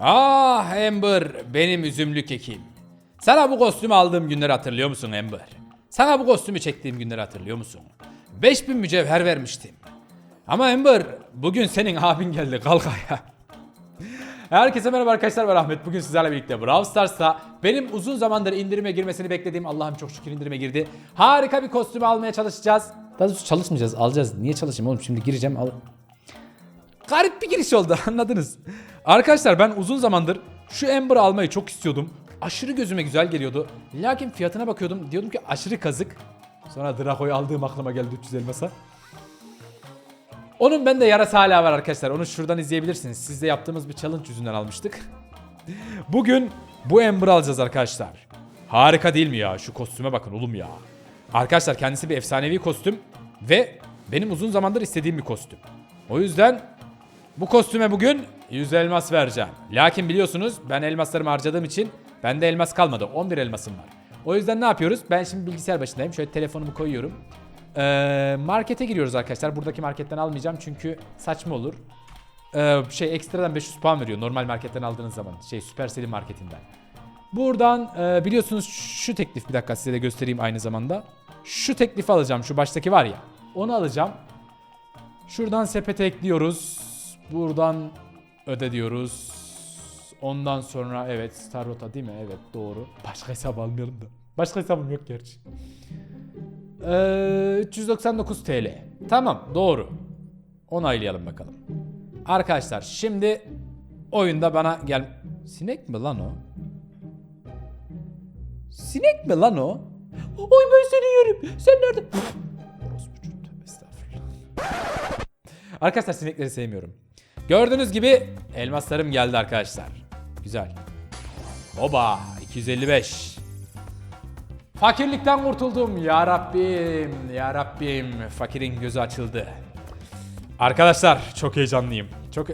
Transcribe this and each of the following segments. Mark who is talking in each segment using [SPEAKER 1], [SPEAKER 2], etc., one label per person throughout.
[SPEAKER 1] Ah Amber benim üzümlü kekim. Sana bu kostümü aldığım günleri hatırlıyor musun Amber? Sana bu kostümü çektiğim günleri hatırlıyor musun? 5000 mücevher vermiştim. Ama Amber bugün senin abin geldi kalk ayağa. Herkese merhaba arkadaşlar ben Ahmet. Bugün sizlerle birlikte Brawl Stars'ta benim uzun zamandır indirime girmesini beklediğim Allah'ım çok şükür indirime girdi. Harika bir kostümü almaya çalışacağız. Daha çalışmayacağız alacağız. Niye çalışayım oğlum şimdi gireceğim al. Garip bir giriş oldu anladınız. Arkadaşlar ben uzun zamandır şu Amber almayı çok istiyordum. Aşırı gözüme güzel geliyordu. Lakin fiyatına bakıyordum. Diyordum ki aşırı kazık. Sonra Draco'yu aldığım aklıma geldi 300 elmasa. Onun bende yarası hala var arkadaşlar. Onu şuradan izleyebilirsiniz. Sizde yaptığımız bir challenge yüzünden almıştık. Bugün bu Amber alacağız arkadaşlar. Harika değil mi ya? Şu kostüme bakın oğlum ya. Arkadaşlar kendisi bir efsanevi kostüm ve benim uzun zamandır istediğim bir kostüm. O yüzden bu kostüme bugün 100 elmas vereceğim. Lakin biliyorsunuz ben elmaslarımı harcadığım için bende elmas kalmadı. 11 elmasım var. O yüzden ne yapıyoruz? Ben şimdi bilgisayar başındayım. Şöyle telefonumu koyuyorum. Ee, markete giriyoruz arkadaşlar. Buradaki marketten almayacağım çünkü saçma olur. Ee, şey ekstradan 500 puan veriyor normal marketten aldığınız zaman. Şey Supercell'in marketinden. Buradan e, biliyorsunuz şu teklif bir dakika size de göstereyim aynı zamanda. Şu teklifi alacağım. Şu baştaki var ya. Onu alacağım. Şuradan sepete ekliyoruz. Buradan öde diyoruz. Ondan sonra evet Star Rota değil mi? Evet doğru. Başka hesap almayalım da. Başka hesabım yok gerçi. Ee, 399 TL. Tamam doğru. Onaylayalım bakalım. Arkadaşlar şimdi oyunda bana gel... Sinek mi lan o? Sinek mi lan o? Oy ben seni yerim. Sen nerede? Orospucu, estağfurullah. Arkadaşlar sinekleri sevmiyorum. Gördüğünüz gibi elmaslarım geldi arkadaşlar. Güzel. Oba 255. Fakirlikten kurtuldum ya Rabbim. Ya Rabbim. Fakirin gözü açıldı. Arkadaşlar çok heyecanlıyım. Çok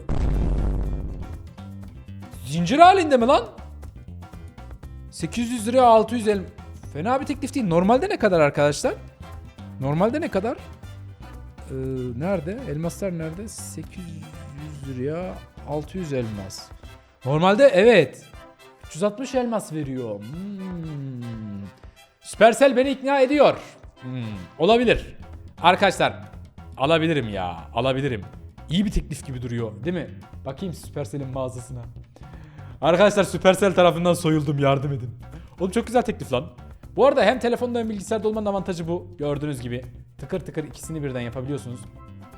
[SPEAKER 1] Zincir halinde mi lan? 800 liraya 600 el. Fena bir teklif değil. Normalde ne kadar arkadaşlar? Normalde ne kadar? Ee, nerede? Elmaslar nerede? 800 liraya 600 elmas. Normalde evet. 360 elmas veriyor. Hmm. Supercell beni ikna ediyor. Hmm. Olabilir. Arkadaşlar alabilirim ya. Alabilirim. İyi bir teklif gibi duruyor değil mi? Bakayım Supercell'in mağazasına. Arkadaşlar Supercell tarafından soyuldum yardım edin. Oğlum çok güzel teklif lan. Bu arada hem telefonda hem bilgisayarda olmanın avantajı bu. Gördüğünüz gibi tıkır tıkır ikisini birden yapabiliyorsunuz.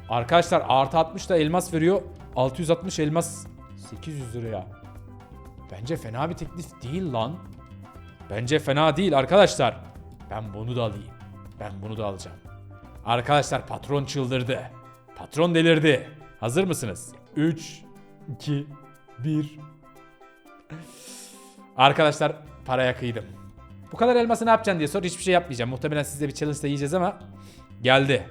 [SPEAKER 1] Arkadaşlar artı 60 da elmas veriyor. 660 elmas 800 liraya. Bence fena bir teklif değil lan. Bence fena değil arkadaşlar. Ben bunu da alayım. Ben bunu da alacağım. Arkadaşlar patron çıldırdı. Patron delirdi. Hazır mısınız? 3, 2, 1. Arkadaşlar paraya kıydım. Bu kadar elması ne yapacaksın diye sor. Hiçbir şey yapmayacağım. Muhtemelen sizle bir challenge da yiyeceğiz ama geldi.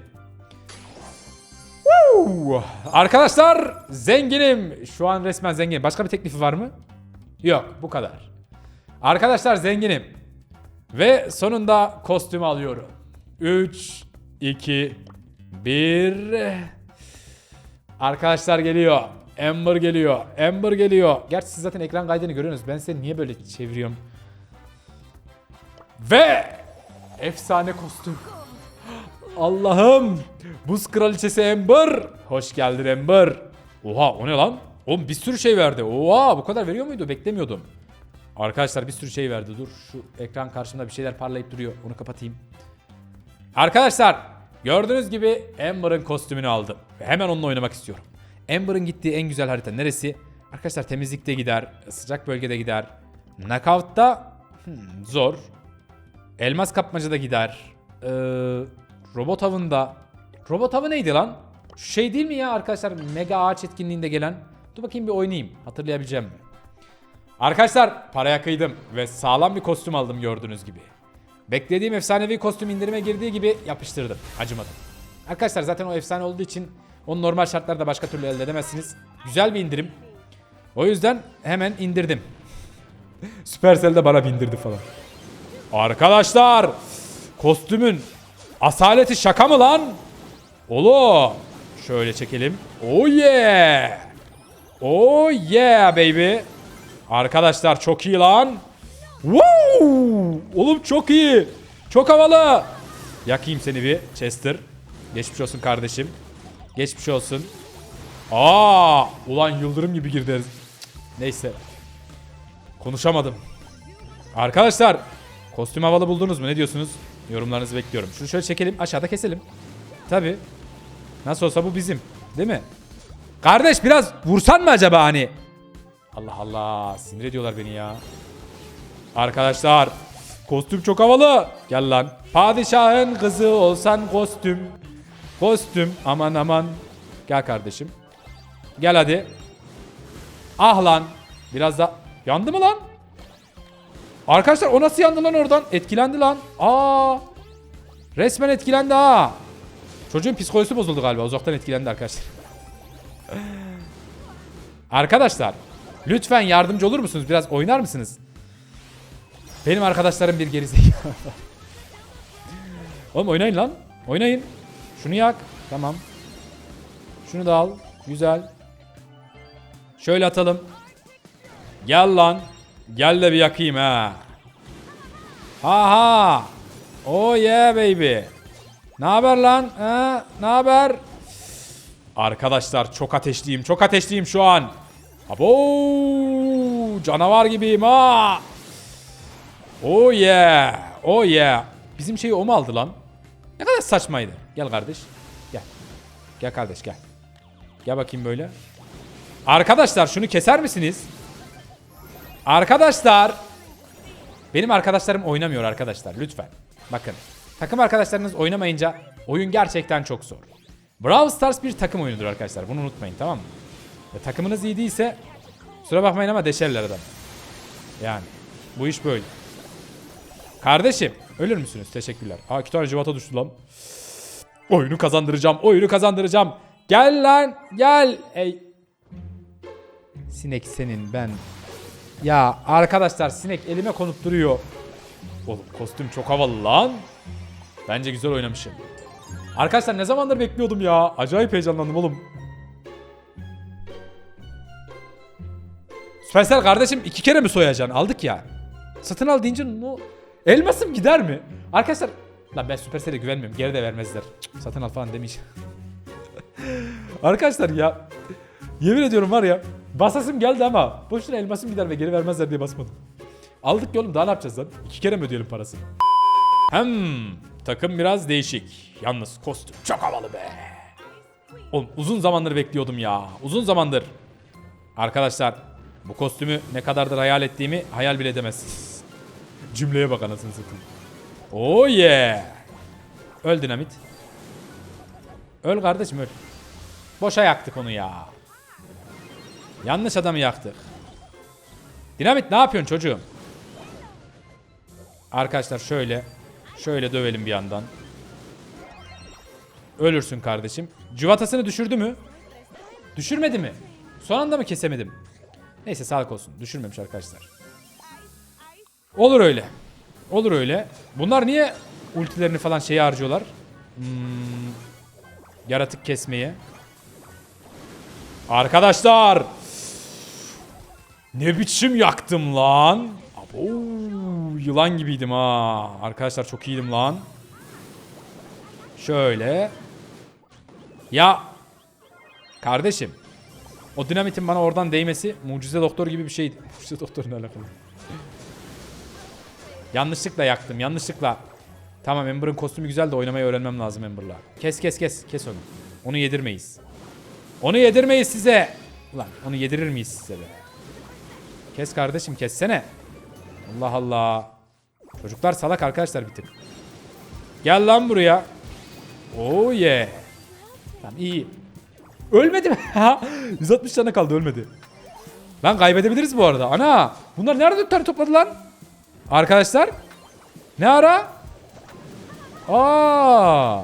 [SPEAKER 1] Arkadaşlar zenginim. Şu an resmen zenginim. Başka bir teklifi var mı? Yok bu kadar. Arkadaşlar zenginim. Ve sonunda kostümü alıyorum. 3, 2, 1. Arkadaşlar geliyor. Amber geliyor. Amber geliyor. Gerçi siz zaten ekran kaydını görüyorsunuz. Ben size niye böyle çeviriyorum? Ve efsane kostüm. Allah'ım. Buz kraliçesi Amber. Hoş geldin Amber. Oha o ne lan? Oğlum bir sürü şey verdi. Oha bu kadar veriyor muydu? Beklemiyordum. Arkadaşlar bir sürü şey verdi. Dur şu ekran karşımda bir şeyler parlayıp duruyor. Onu kapatayım. Arkadaşlar gördüğünüz gibi Amber'ın kostümünü aldım. Ve hemen onunla oynamak istiyorum. Amber'ın gittiği en güzel harita neresi? Arkadaşlar temizlikte gider, sıcak bölgede gider. Knockout'ta hmm, zor. Elmas kapmacada gider. Ee, robot avında. Robot avı neydi lan? Şu şey değil mi ya arkadaşlar mega ağaç etkinliğinde gelen? Dur bakayım bir oynayayım. Hatırlayabileceğim mi? Arkadaşlar paraya kıydım ve sağlam bir kostüm aldım gördüğünüz gibi. Beklediğim efsanevi kostüm indirime girdiği gibi yapıştırdım. Acımadım. Arkadaşlar zaten o efsane olduğu için onu normal şartlarda başka türlü elde edemezsiniz. Güzel bir indirim. O yüzden hemen indirdim. Supercell de bana bindirdi falan. Arkadaşlar kostümün asaleti şaka mı lan? Olo. Şöyle çekelim. Oh yeah. Oh yeah baby. Arkadaşlar çok iyi lan. Wow! Oğlum çok iyi. Çok havalı. Yakayım seni bir Chester. Geçmiş olsun kardeşim. Geçmiş olsun. Aa! Ulan yıldırım gibi girdi. Neyse. Konuşamadım. Arkadaşlar kostüm havalı buldunuz mu? Ne diyorsunuz? Yorumlarınızı bekliyorum. Şunu şöyle çekelim aşağıda keselim. Tabi. Nasıl olsa bu bizim. Değil mi? Kardeş biraz vursan mı acaba hani? Allah Allah sinir ediyorlar beni ya. Arkadaşlar kostüm çok havalı. Gel lan. Padişahın kızı olsan kostüm. Kostüm aman aman. Gel kardeşim. Gel hadi. Ah lan. Biraz da yandı mı lan? Arkadaşlar o nasıl yandı lan oradan? Etkilendi lan. Aa! Resmen etkilendi ha. Çocuğun psikolojisi bozuldu galiba. Uzaktan etkilendi arkadaşlar. arkadaşlar lütfen yardımcı olur musunuz? Biraz oynar mısınız? Benim arkadaşlarım bir gerizekalı. Oğlum oynayın lan. Oynayın. Şunu yak. Tamam. Şunu da al. Güzel. Şöyle atalım. Gel lan. Gel de bir yakayım ha. Aha. Oh yeah baby. Ne haber lan? Ha? Ne haber? Arkadaşlar çok ateşliyim. Çok ateşliyim şu an. Abo! Canavar gibiyim ha. Oh yeah. Oh yeah. Bizim şeyi o mu aldı lan? Ne kadar saçmaydı. Gel kardeş. Gel. Gel kardeş gel. Gel bakayım böyle. Arkadaşlar şunu keser misiniz? Arkadaşlar. Benim arkadaşlarım oynamıyor arkadaşlar lütfen. Bakın. Takım arkadaşlarınız oynamayınca oyun gerçekten çok zor. Brawl Stars bir takım oyunudur arkadaşlar. Bunu unutmayın tamam mı? Ve takımınız iyi değilse kusura bakmayın ama deşerler adam. Yani bu iş böyle. Kardeşim ölür müsünüz? Teşekkürler. Aa iki tane civata düştü lan. Oyunu kazandıracağım. Oyunu kazandıracağım. Gel lan. Gel. Ey. Sinek senin ben. Ya arkadaşlar sinek elime konup duruyor. Oğlum kostüm çok havalı lan. Bence güzel oynamışım. Arkadaşlar ne zamandır bekliyordum ya. Acayip heyecanlandım oğlum. Süpersel kardeşim iki kere mi soyacaksın? Aldık ya. Satın al deyince no... Elmasım gider mi? Arkadaşlar... Lan ben Süpersel'e güvenmiyorum. Geri de vermezler. Cık, satın al falan demeyeceğim. Arkadaşlar ya... Yemin ediyorum var ya... Basasım geldi ama boşuna elmasım gider ve geri vermezler diye basmadım. Aldık ya oğlum daha ne yapacağız lan? İki kere mi ödeyelim parasını? Hem takım biraz değişik. Yalnız kostüm çok havalı be. Oğlum uzun zamandır bekliyordum ya. Uzun zamandır. Arkadaşlar bu kostümü ne kadardır hayal ettiğimi hayal bile edemezsiniz. Cümleye bak anasını satayım. Oh yeah. Öl dinamit. Öl kardeşim öl. Boşa yaktık onu ya. Yanlış adamı yaktık. Dinamit ne yapıyorsun çocuğum? Arkadaşlar şöyle. Şöyle dövelim bir yandan. Ölürsün kardeşim. Cıvatasını düşürdü mü? Düşürmedi mi? Son anda mı kesemedim? Neyse sağlık olsun. Düşürmemiş arkadaşlar. Olur öyle. Olur öyle. Bunlar niye ultilerini falan şeye harcıyorlar? Hmm, yaratık kesmeye. Arkadaşlar. Ne biçim yaktım lan. Abo, yılan gibiydim ha. Arkadaşlar çok iyiydim lan. Şöyle. Ya. Kardeşim. O dinamitin bana oradan değmesi mucize doktor gibi bir şeydi. Mucize doktor ne alakalı? yanlışlıkla yaktım yanlışlıkla. Tamam Ember'ın kostümü güzel de oynamayı öğrenmem lazım Ember'la. Kes kes kes. Kes onu. Onu yedirmeyiz. Onu yedirmeyiz size. Ulan onu yedirir miyiz size be? Kes kardeşim kessene. Allah Allah. Çocuklar salak arkadaşlar bir tık. Gel lan buraya. Oh yeah. Tamam iyi. Ölmedi mi? 160 tane kaldı ölmedi. Lan kaybedebiliriz bu arada. Ana bunlar nerede tane topladı lan? Arkadaşlar. Ne ara? Aa.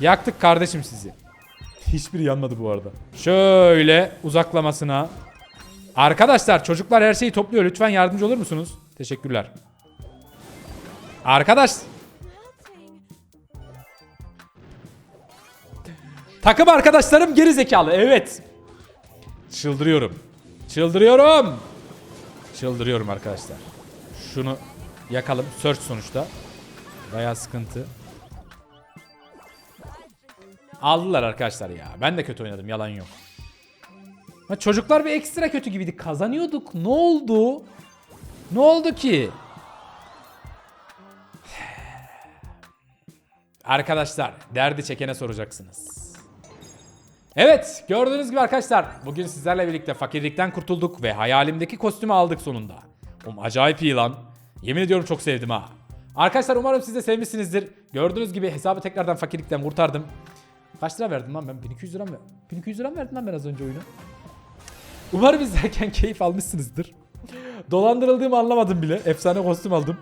[SPEAKER 1] Yaktık kardeşim sizi. Hiçbiri yanmadı bu arada. Şöyle uzaklamasına. Arkadaşlar çocuklar her şeyi topluyor. Lütfen yardımcı olur musunuz? Teşekkürler. Arkadaş. Takım arkadaşlarım geri zekalı. Evet. Çıldırıyorum. Çıldırıyorum. Çıldırıyorum arkadaşlar. Şunu yakalım. Search sonuçta. Bayağı sıkıntı. Aldılar arkadaşlar ya. Ben de kötü oynadım. Yalan yok. Ha, çocuklar bir ekstra kötü gibiydi. Kazanıyorduk. Ne oldu? Ne oldu ki? Arkadaşlar derdi çekene soracaksınız. Evet gördüğünüz gibi arkadaşlar bugün sizlerle birlikte fakirlikten kurtulduk ve hayalimdeki kostümü aldık sonunda. Oğlum acayip iyi lan. Yemin ediyorum çok sevdim ha. Arkadaşlar umarım siz de sevmişsinizdir. Gördüğünüz gibi hesabı tekrardan fakirlikten kurtardım. Kaç lira verdim lan ben? 1200 lira mı? 1200 lira mı verdim lan ben az önce oyunu? Umarım izlerken keyif almışsınızdır. Dolandırıldığımı anlamadım bile. Efsane kostüm aldım.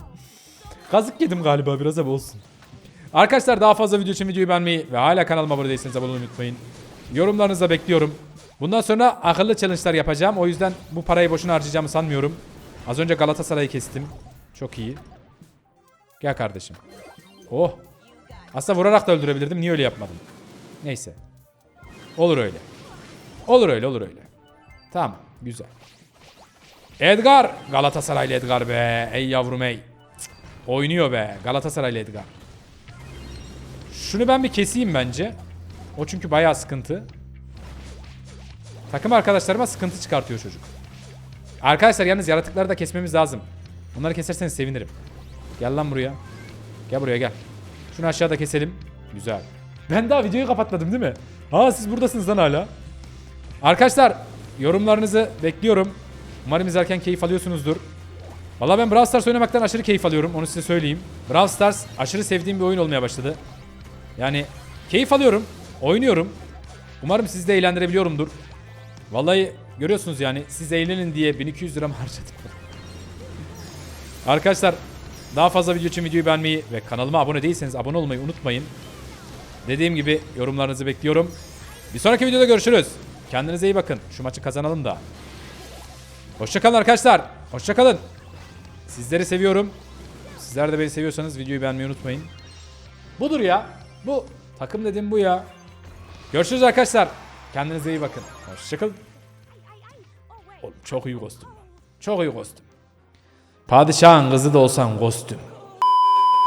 [SPEAKER 1] Kazık yedim galiba biraz ama olsun. Arkadaşlar daha fazla video için videoyu beğenmeyi ve hala kanalıma abone değilseniz abone olmayı unutmayın. Yorumlarınızı da bekliyorum. Bundan sonra akıllı challenge'lar yapacağım. O yüzden bu parayı boşuna harcayacağımı sanmıyorum. Az önce Galatasaray'ı kestim. Çok iyi. Gel kardeşim. Oh. Aslında vurarak da öldürebilirdim. Niye öyle yapmadım? Neyse. Olur öyle. Olur öyle olur öyle. Tamam. Güzel. Edgar. Galatasaraylı Edgar be. Ey yavrum ey. Cık, Oynuyor be. Galatasaraylı Edgar. Şunu ben bir keseyim bence. O çünkü bayağı sıkıntı. Takım arkadaşlarıma sıkıntı çıkartıyor çocuk. Arkadaşlar yalnız yaratıkları da kesmemiz lazım. Bunları keserseniz sevinirim. Gel lan buraya. Gel buraya gel. Şunu aşağıda keselim. Güzel. Ben daha videoyu kapatmadım değil mi? Ha siz buradasınız lan hala. Arkadaşlar yorumlarınızı bekliyorum. Umarım izlerken keyif alıyorsunuzdur. Valla ben Brawl Stars oynamaktan aşırı keyif alıyorum. Onu size söyleyeyim. Brawl Stars aşırı sevdiğim bir oyun olmaya başladı. Yani keyif alıyorum. Oynuyorum. Umarım sizi de eğlendirebiliyorumdur. Vallahi görüyorsunuz yani siz eğlenin diye 1200 liramı harcadım. Arkadaşlar daha fazla video için videoyu beğenmeyi ve kanalıma abone değilseniz abone olmayı unutmayın. Dediğim gibi yorumlarınızı bekliyorum. Bir sonraki videoda görüşürüz. Kendinize iyi bakın. Şu maçı kazanalım da. Hoşçakalın arkadaşlar. Hoşçakalın. Sizleri seviyorum. Sizler de beni seviyorsanız videoyu beğenmeyi unutmayın. Budur ya. Bu. Takım dediğim bu ya. Görüşürüz arkadaşlar. Kendinize iyi bakın. Hoşçakalın. Oğlum çok iyi kostüm. Çok iyi kostüm. Padişahın kızı da olsan kostüm.